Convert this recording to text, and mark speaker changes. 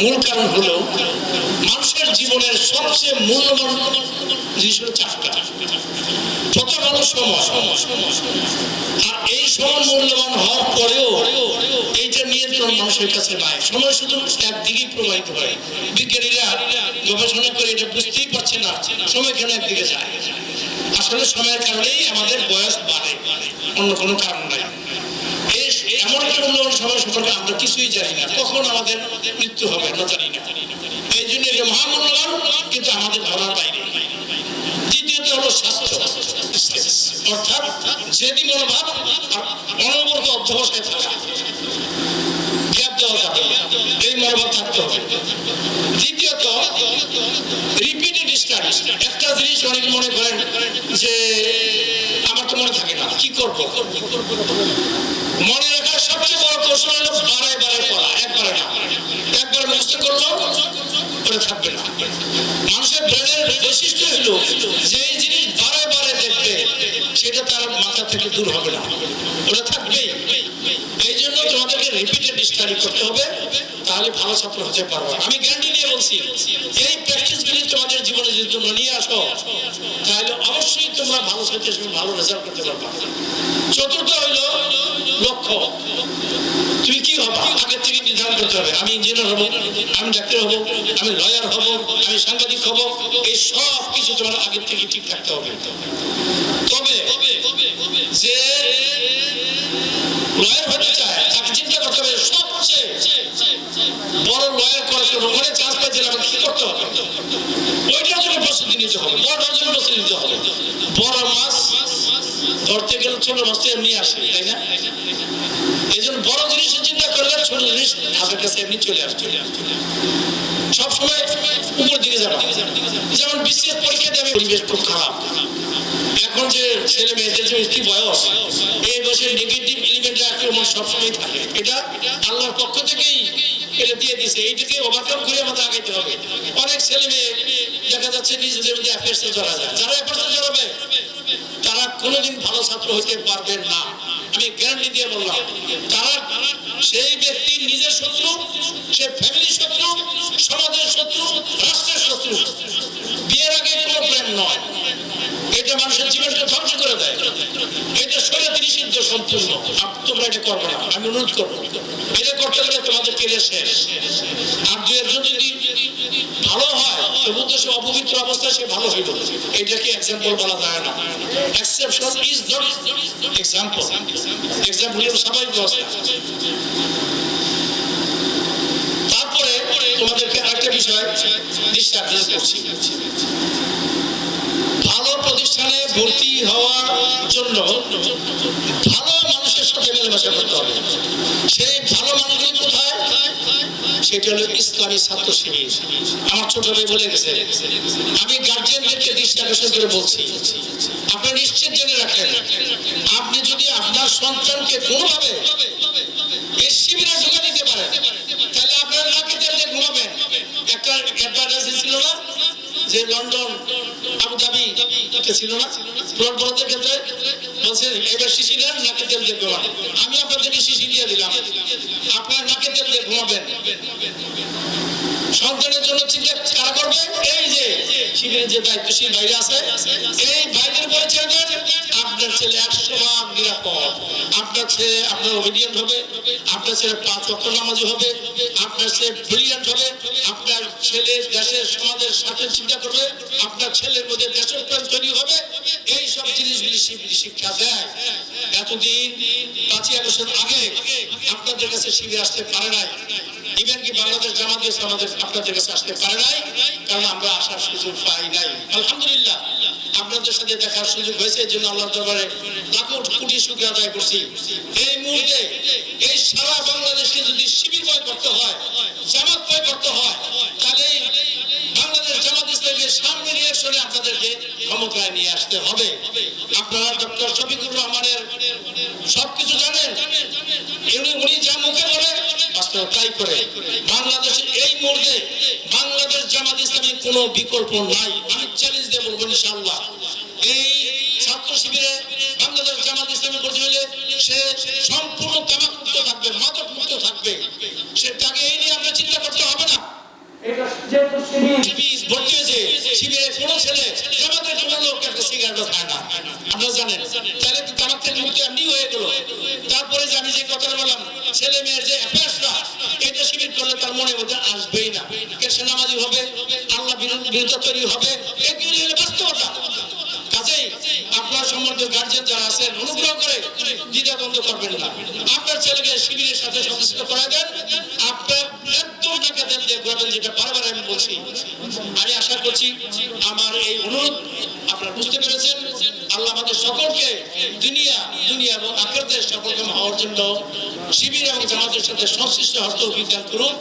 Speaker 1: মূল কারণ হলো, মানুষের জীবনের সবচেয়ে মূল্যবান জিনিস সময়। আর এই সময় মূল্যবান হওয়ার পরেও এইটা নিয়ন্ত্রণ মানুষের কাছে সময় শুধু একদিকেই প্রবাহিত হয়। বিজ্ঞানীরা গবেষণা করে এটা বুঝতেই পারছে না, সময় কেন একদিকে যায়? আসলে সময়ের কারণেই আমাদের বয়স বাড়ে, অন্য কোনো কারণ নাই এই এমন একটা মূল্যবান সময় সম্পর্কে আমরা কিছুই জানি না। কখন আমাদের মৃত্যু হবে আমরা জানি না। এই জন্য এটা মহামূল্যবান কিন্তু আমাদের ধরার বাইরে দ্বিতীয়ত হলো স্বাস্থ্য। অর্থাৎ যেদি মনোভাব অনবরত অধ্যবসায় থাকা, গ্যাপ দেওয়া এই মনোভাব থাকতে হবে। দ্বিতীয়ত রিপিটেড স্টাডি একটা জিনিস অনেকে মনে করেন যে, আমার তো মনে থাকে না, কি করব? মনে রাখার কৌশল বারে বারে করতে হবে, তাহলে ভালো ছাত্র হতে পারবে। আমি গ্যারান্টি দিয়ে বলছি এই প্র্যাকটিসগুলি তোমাদের জীবনে যদি তোমরা নিয়ে আসো, তাহলে অবশ্যই তোমরা ভালো ছাত্র হিসেবে ভালো রেজাল্ট করতে পারবে। চতুর্থ হইল লক্ষ্য। কি হবা আগে থেকে নির্ধারণ করতে হবে। আমি ইঞ্জিনিয়ার হব, আমি ডাক্তার হব, আমি লয়ার হব, আমি সাংবাদিক হব, এই সব কিছু তোমার আগে থেকে ঠিক থাকতে হবে। তবে, যে লয়ার হতে চায়, তাকে চিন্তা করতে হবে সবচেয়ে বড় লয়ার করার জন্য ওখানে চান্স পাইছিলাম আমাকে কি করতে হবে। ওইটার জন্য প্রস্তুতি নিতে হবে বড়টার জন্য প্রস্তুতি নিতে হবে। বড় মাছ ধরতে গেলে ছোট মাছ তো এমনি আসে, তাই না এই জন্য বড় জিনিসের চিন্তা করলে ছোট হাতের কাছে এমনি চলে আসবে সবসময় উপর দিকে যাবে। যেমন বিশেষ পরীক্ষা দেবে পরিবেশ খুব খারাপ। এখন যে ছেলে মেয়েদের যে কি বয়স? এই বয়সে নেগেটিভ এলিমেন্টের আক্রমণ সবসময় থাকে। এটা আল্লাহর পক্ষ থেকেই এটা দিয়ে দিছে। এইটাকে ওভারকাম করে আমাদের আগাইতে হবে। অনেক ছেলে মেয়ে দেখা যাচ্ছে নিজেদের মধ্যে অ্যাফেয়ার্সে জড়া যায়। যারা অ্যাফেয়ার্সে জড়াবে তারা কোনোদিন ভালো ছাত্র হতে পারবেন না। আমি গ্যারান্টি দিয়ে বললাম, তারা সেই ব্যক্তি নিজের শত্রু সে ফ্যামিলি শত্রু, সমাজের শত্রু, রাষ্ট্রের শত্রু। বিয়ের আগে কোনো প্রেম নয়। এটা মানুষের জীবনকে ধ্বংস করে দেয় এটা শরীয়ত নিষিদ্ধ সম্পূর্ণ তোমরা এটা করবে না। আমি অনুরোধ করব এটা করতে গেলে তোমাদের কেরিয়ার শেষ। আর দুই একজন যদি ভালো হয় তবু তো সে অপবিত্র অবস্থায় সে ভালো হইল। এটাকে এক্সাম্পল বলা যায় না। Exception is not example example স্বাভাবিক অবস্থা। তোমাদেরকে আরেকটা বিষয় করছি। ভালো প্রতিষ্ঠানে ভর্তি হওয়ার জন্য ভালো মানুষের সাথে মেলামেশা করতে হবে। সেই ভালো মানুষগুলি কোথায়? সেটা হলো ইসলামী ছাত্র শিবির আমার ছোট ভাই বলে গেছে, আমি গার্জিয়ানদেরকে দৃষ্টি আকর্ষণ করে বলছি আপনারা নিশ্চিত জেনে রাখেন, আপনি যদি আপনার সন্তানকে কোনোভাবে এই শিবিরে ঢুকে দিতে পারেন তাহলে আপনার নাকি তেল দিয়ে ঘুমাবেন একটা অ্যাডভার্টাইজ ছিল না আপনার নাকে সন্তানের জন্য এই যে শিবিরের যে দায়িত্বশীল বাইরে আছে এই বাইরের পরিচয় আপনার ছেলে একশো ভাগ নিরাপদ। আপনার ছেলে আপনার ওবিডিয়েন্ট হবে, আপনার ছেলে পাঁচ অক্ষ নামাজি হবে, আপনার ছেলে ব্রিলিয়ান্ট হবে, আপনার ছেলে দেশের, সমাজের সাথে চিন্তা করবে, আপনার ছেলের মধ্যে দেশপ্রেম তৈরি হবে এই সব জিনিসগুলি শিক্ষা দেয়। এতদিন পাঁচই আগস্টের আগে আপনাদের কাছে শিবির আসতে পারে নাই। ইভেন কি বাংলাদেশ জামাত ইসলাম আপনাদের কাছে আসতে পারে নাই? কারণ আমরা আসার সুযোগ পাই নাই। আলহামদুলিল্লাহ। আপনাদের সাথে দেখার সুযোগ হয়েছে, এই জন্য দরবারে লাখো কোটি শুক্রিয়া আদায় করছি। এই মুহূর্তে এই সারা বাংলাদেশকে যদি শিবিরময় করতে হয় জামাতময় করতে হয়, তাহলে বাংলাদেশ জামাত ইসলামের সামনে সরে আপনাদেরকে ক্ষমতায় নিয়ে আসতে হবে। আপনারা ডক্টর শফিকুর রহমানের তাই করে। বাংলাদেশের এই মুহূর্তে বাংলাদেশ জামাত ইসলামী কোনো বিকল্প নাই। আমি চ্যালেঞ্জ দিয়ে বলব ইনশাআল্লাহ। এই ছাত্র শিবিরে বাংলাদেশ জামাত ইসলামী করতে হলে সে সম্পূর্ণ তামাক মুক্ত থাকবে মাদক মুক্ত থাকবে। সে তাকে এই নিয়ে আপনার চিন্তা করতে হবে না। জানেন। তাহলে তামাক থেকে মুক্তি এমনি হয়ে গেল তারপরে যে আমি যে কথাটা বললাম ছেলে মেয়ের যে অ্যাফেয়ার্সটা এটা শিবির করলে মনে মধ্যে আসবেই না। কে সে নামাজি হবে? আল্লাহ বিরোধিতা তৈরি হবে? বাস্তবতা। কাজেই আপনার সম্বন্ধে গার্জেন যারা আছেন, অনুগ্রহ করে দ্বিধাদ্বন্দ্ব করবেন না। আপনার ছেলেকে শিবিরের সাথে সংশ্লিষ্ট করে দেন। আপনার আল্লাহ আমাদের সকলকে দুনিয়া দুনিয়া এবং আখেরদের সকলকে হওয়ার জন্য শিবির এবং জামাতের সাথে সংশ্লিষ্ট হস্ত অভিযান করুন।